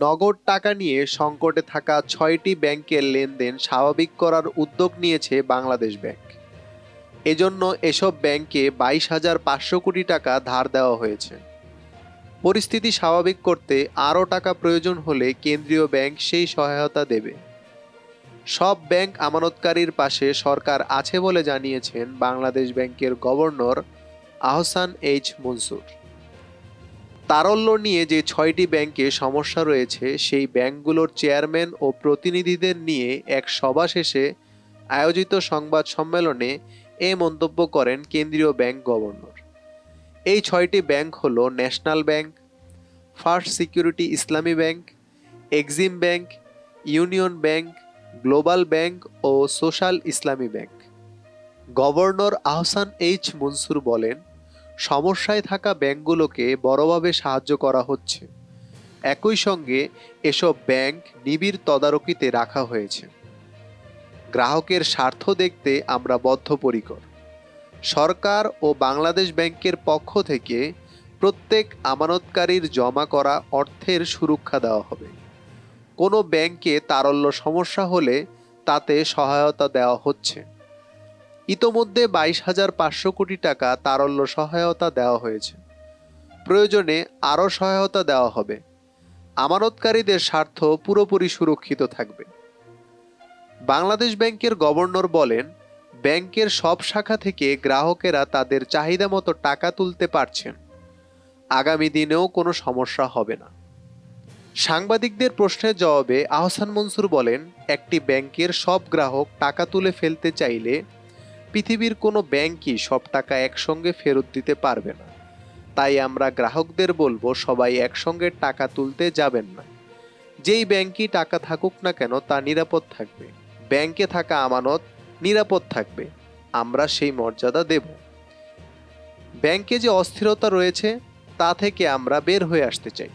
নগদ টাকা নিয়ে সংকটে থাকা ছয়টি ব্যাংকের লেনদেন স্বাভাবিক করার উদ্যোগ নিয়েছে বাংলাদেশ ব্যাংক। এজন্য এসব ব্যাংকে বাইশ হাজার পাঁচশো কোটি টাকা ধার দেওয়া হয়েছে। পরিস্থিতি স্বাভাবিক করতে আরও টাকা প্রয়োজন হলে কেন্দ্রীয় ব্যাংক সেই সহায়তা দেবে। সব ব্যাংক আমানতকারীর পাশে সরকার আছে বলে জানিয়েছেন বাংলাদেশ ব্যাংকের গভর্নর আহসান এইচ মনসুর। তারল্য নিয়ে যে ছয়টি ব্যাংকে সমস্যা রয়েছে, সেই ব্যাংকগুলোর চেয়ারম্যান ও প্রতিনিধিদের নিয়ে এক সভা শেষে আয়োজিত সংবাদ সম্মেলনে এ মন্তব্য করেন কেন্দ্রীয় ব্যাংক গভর্নর। এই ছয়টি ব্যাংক হল national bank, first security Islami bank, Exim bank, union bank, global bank ও social Islami bank. Governor Ahsan H Mansur বলেন সমস্যায় থাকা ব্যাংকগুলোকে বড়ভাবে সাহায্য করা হচ্ছে। একই সঙ্গে এসব ব্যাংক নিবিড় তদারকিতে রাখা হয়েছে। গ্রাহকের স্বার্থ দেখতে আমরা বদ্ধপরিকর। সরকার ও বাংলাদেশ ব্যাংকের পক্ষ থেকে প্রত্যেক আমানতকারীর জমা করা অর্থের সুরক্ষা দেওয়া হবে। কোনো ব্যাংকে তারল্য সমস্যা হলে তাতে সহায়তা দেওয়া হচ্ছে। ইতোমধ্যে বাইশ হাজার পাঁচশো কোটি টাকা তারল্য সহায়তা দেওয়া হয়েছে। প্রয়োজনে আরও সহায়তা দেওয়া হবে। আমানতকারীদের স্বার্থ পুরোপুরি সুরক্ষিত থাকবে। বাংলাদেশ ব্যাংকের গভর্নর বলেন, ব্যাংকের সব শাখা থেকে গ্রাহকেরা তাদের চাহিদা মতো টাকা তুলতে পারছেন। আগামী দিনেও কোনো সমস্যা হবে না। সাংবাদিকদের প্রশ্নের জবাবে আহসান মনসুর বলেন, একটি ব্যাংকের সব গ্রাহক টাকা তুলে ফেলতে চাইলে পৃথিবীর কোনো ব্যাংকই সব টাকা একসঙ্গে ফেরত দিতে পারবে না। তাই আমরা গ্রাহকদের বলব, সবাই একসঙ্গে টাকা তুলতে যাবেন না। যেই ব্যাংকই টাকা থাকুক না কেন, তা নিরাপদ থাকবে। ব্যাংকে থাকা আমানত নিরাপদ থাকবে। আমরা সেই মর্যাদা দেব। ব্যাংকে যে অস্থিরতা রয়েছে, তা থেকে আমরা বের হয়ে আসতে চাই।